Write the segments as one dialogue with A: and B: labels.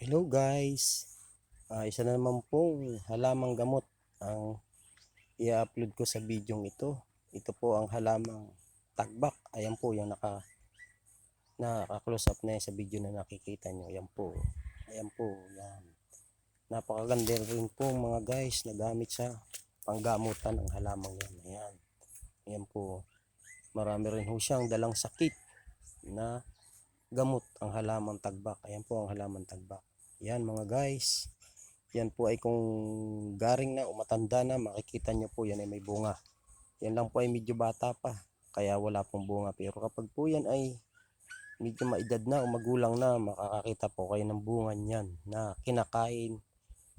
A: Hello guys, Ah, isa na naman pong halamang gamot ang i-upload ko sa bidyong ito. Ito po ang halamang tagbak. Ayan po yung naka naka-close up na sa video na nakikita nyo. Ayan po. Ayan po. Yan. Napakaganda rin po mga guys na gamit sa panggamutan ng halamang yan. Ayan. Ayan po. Marami rin ho siyang dalang sakit na gamot ang halamang tagbak. Ayan po ang halamang tagbak. Yan mga guys. Yan po ay kung garing na o matanda na, makikita nyo po yan ay may bunga. Yan lang po ay medyo bata pa, kaya wala pong bunga. Pero kapag po yan ay medyo maedad na o magulang na, makakakita po kayo ng bunga niyan na kinakain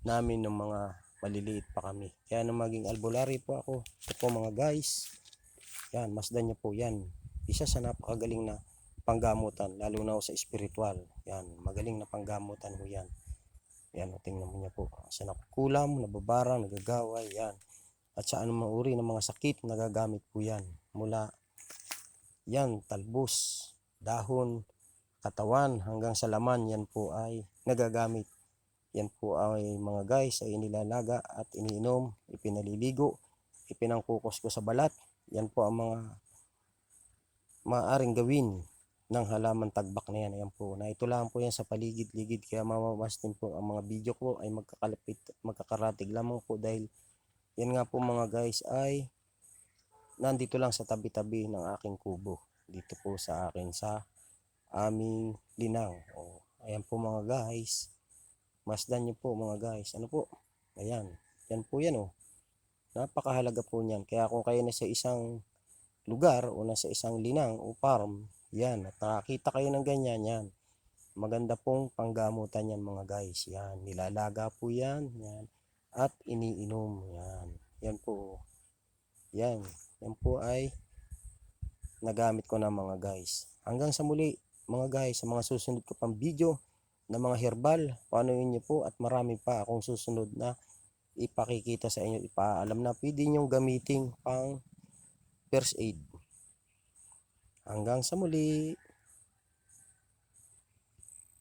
A: namin ng mga maliliit pa kami. Kaya nung maging albularyo po ako, ito po mga guys, yan, masdan nyo po yan. Isa sa napakagaling na panggamutan, lalo na sa spiritual. Yan, magaling na panggamutan ho yan. Yan, tingnan mo niya po. Sa nakukulam, nababarang, nagagaway, yan. At sa anumang uri ng mga sakit, nagagamit po yan. Mula, yan, talbos, dahon, katawan, hanggang sa laman, yan po ay nagagamit. Yan po ay mga guys ay inilalaga at iniinom, ipinaliligo, ipinangkukos ko sa balat. Yan po ang mga maaaring gawin ng halaman tagbak na yan. Ayan po. Na ito lang po yan sa paligid-ligid. Kaya mamamastin po ang mga video ko ay magkakalapit, magkakaratig lamang po dahil yan nga po mga guys ay nandito lang sa tabi-tabi ng aking kubo. Dito po sa akin sa aming linang. O, ayan po mga guys. Masdan nyo po mga guys. Ano po? Ayan. Yan po yan oh. Napakahalaga po niyan. Kaya kung kayo na sa isang lugar o nasa isang linang o farm, yan, at nakakita kayo ng ganyan, yan. Maganda pong panggamutan yan mga guys. Yan, nilalaga po yan, yan. At iniinom, yan. Yan po. Yan, yan po ay nagamit ko na mga guys. Hanggang sa muli, mga guys, sa mga susunod ko pang video na mga herbal, paano niyo po at marami pa akong susunod na ipakikita sa inyo, ipaalam na pwede niyong gamitin pang first aid. Hanggang sa muli.